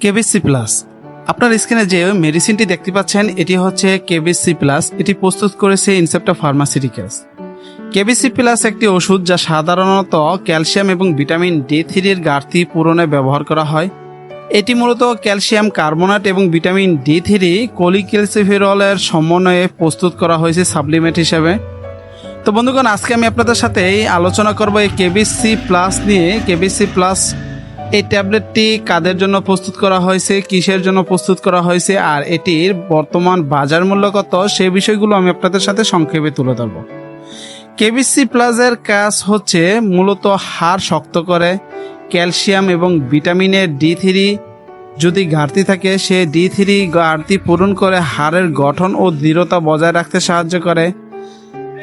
KBC plus. আপনার স্ক্রিনে যে মেডিসিনটি দেখতে পাচ্ছেন, এটি হচ্ছে কেবিসি প্লাস। এটি প্রস্তুত করেছে ইনসেপ্টা ফার্মাসিউটিক্যালস। কেবিসি প্লাস একটি ওষুধ যা সাধারণত ক্যালসিয়াম এবং ভিটামিন ডি থ্রির ঘাটতি পূরণে ব্যবহার করা হয়। এটি মূলত ক্যালসিয়াম কার্বনেট এবং ভিটামিন ডি থ্রি কোলিক্যালসিফেরলের সমন্বয়ে প্রস্তুত করা হয়েছে সাপ্লিমেন্ট হিসেবে। তো বন্ধুগণ, আজকে আমি আপনাদের সাথে আলোচনা করব এই কেবিসি প্লাস নিয়ে। কেবিসি প্লাস এই ট্যাবলেটটি কাদের জন্য প্রস্তুত করা হয়েছে, কিসের জন্য প্রস্তুত করা হয়েছে, আর এটির বর্তমান বাজার মূল্য কত সেই বিষয়গুলো আমি আপনাদের সাথে সংক্ষেপে তুলে ধরবো। কেবিসি প্লাসের কাজ হচ্ছে মূলত হাড় শক্ত করে, ক্যালসিয়াম এবং ভিটামিনের ডি থ্রি, যদি ঘাটতি থাকে, সে ডি থ্রি ঘাটতি পূরণ করে হাড়ের গঠন ও দৃঢ়তা বজায় রাখতে সাহায্য করে।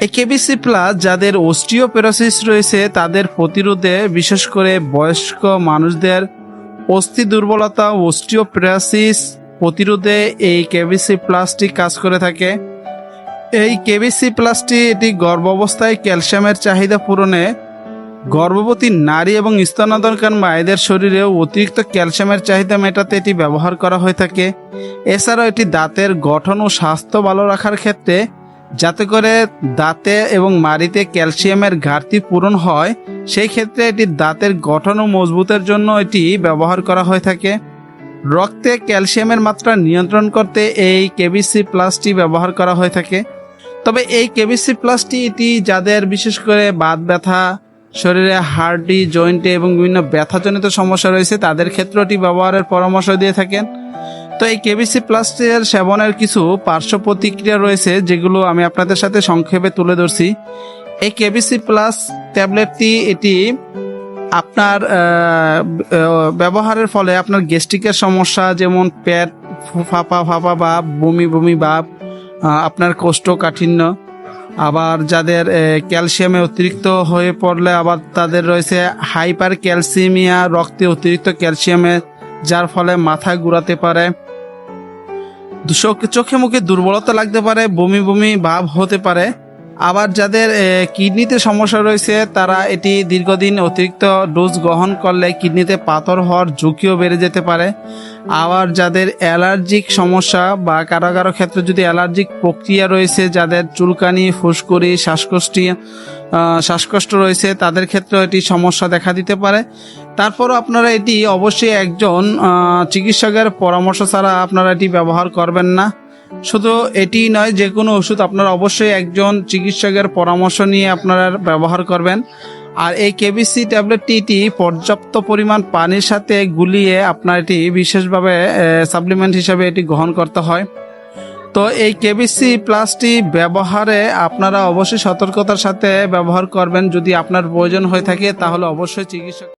কেবিসি প্লাস যাদের অস্টিওপেরোসিস রয়েছে, তাদের প্রতিরোধে বিশেষ করে বয়স্ক মানুষদের অস্থি দুর্বলতা অস্টিওপেরোসিস প্রতিরোধে এই কেবিসি প্লাসটি কাজ করে থাকে। এই কেবিসি প্লাসটি এটি গর্ভাবস্থায় ক্যালসিয়ামের চাহিদা পূরণে গর্ভবতী নারী এবং স্তনাদনকার মায়েদের শরীরে অতিরিক্ত ক্যালসিয়ামের চাহিদা মেটাতে এটি ব্যবহার করা হয়ে থাকে। এছাড়াও এটি দাঁতের গঠন ও স্বাস্থ্য ভালো রাখার ক্ষেত্রে যাতে করে দাঁতে এবং মাড়িতে ক্যালসিয়ামের ঘাটতি পূরণ হয়, সেই ক্ষেত্রে এটি দাঁতের গঠন ও মজবুতের জন্য এটি ব্যবহার করা হয়ে থাকে। রক্তে ক্যালসিয়ামের মাত্রা নিয়ন্ত্রণ করতে এই কেবিসি প্লাসটি ব্যবহার করা হয়ে থাকে। তবে এই কেবিসি প্লাসটি এটি যাদের বিশেষ করে বাত ব্যথা, শরীরে হার্ডি, জয়েন্টে এবং বিভিন্ন ব্যথাজনিত সমস্যা রয়েছে, তাদের ক্ষেত্রে এটি ব্যবহারের পরামর্শ দিয়ে থাকেন। তো এই কেবিসি প্লাস্টের সেবনের কিছু পার্শ্ব প্রতিক্রিয়া রয়েছে, যেগুলো আমি আপনাদের সাথে সংক্ষেপে তুলে ধরছি। এই কেবিসি প্লাস ট্যাবলেটটি এটি আপনার ব্যবহারের ফলে আপনার গ্যাস্ট্রিকের সমস্যা, যেমন পেট ফাঁপা ফাঁপা বা বমি বমি ভাব আপনার কোষ্ঠকাঠিন্য, আবার যাদের ক্যালসিয়ামে অতিরিক্ত হয়ে পড়লে আবার তাদের রয়েছে হাইপার ক্যালসিমিয়া রক্তে অতিরিক্ত ক্যালসিয়ামে যার ফলে মাথা ঘুরাতে পারে। চোখে মুখে দুর্বলতা লাগতে পারে, বমি বমি ভাব হতে পারে। আবার যাদের কিডনিতে সমস্যা রয়েছে, তারা এটি দীর্ঘদিন অতিরিক্ত ডোজ গ্রহণ করলে কিডনিতে পাথর হওয়ার ঝুঁকিও বেড়ে যেতে পারে। আবার যাদের অ্যালার্জিক সমস্যা বা কারও কারও ক্ষেত্রে যদি অ্যালার্জিক প্রক্রিয়া রয়েছে, যাদের চুলকানি, ফুসকুড়ি, শ্বাসকষ্ট শ্বাসকষ্ট রয়েছে, তাদের ক্ষেত্রেও এটি সমস্যা দেখা দিতে পারে। তারপরও আপনারা এটি অবশ্যই একজন চিকিৎসকের পরামর্শ ছাড়া আপনারা এটি ব্যবহার করবেন না। শুধু এটি নয়, যে কোনো ওষুধ আপনারা অবশ্যই একজন চিকিৎসকের পরামর্শ নিয়ে আপনারা ব্যবহার করবেন। আর এই কেবিসি ট্যাবলেটটি পর্যাপ্ত পরিমাণ পানির সাথে গুলিয়ে আপনার এটি বিশেষভাবে সাপ্লিমেন্ট হিসাবে এটি গ্রহণ করতে হয়। তো এই কেবিসি প্লাসটি ব্যবহারে আপনারা অবশ্যই সতর্কতার সাথে ব্যবহার করবেন। যদি আপনার প্রয়োজন হয়ে থাকে, তাহলে অবশ্যই চিকিৎসক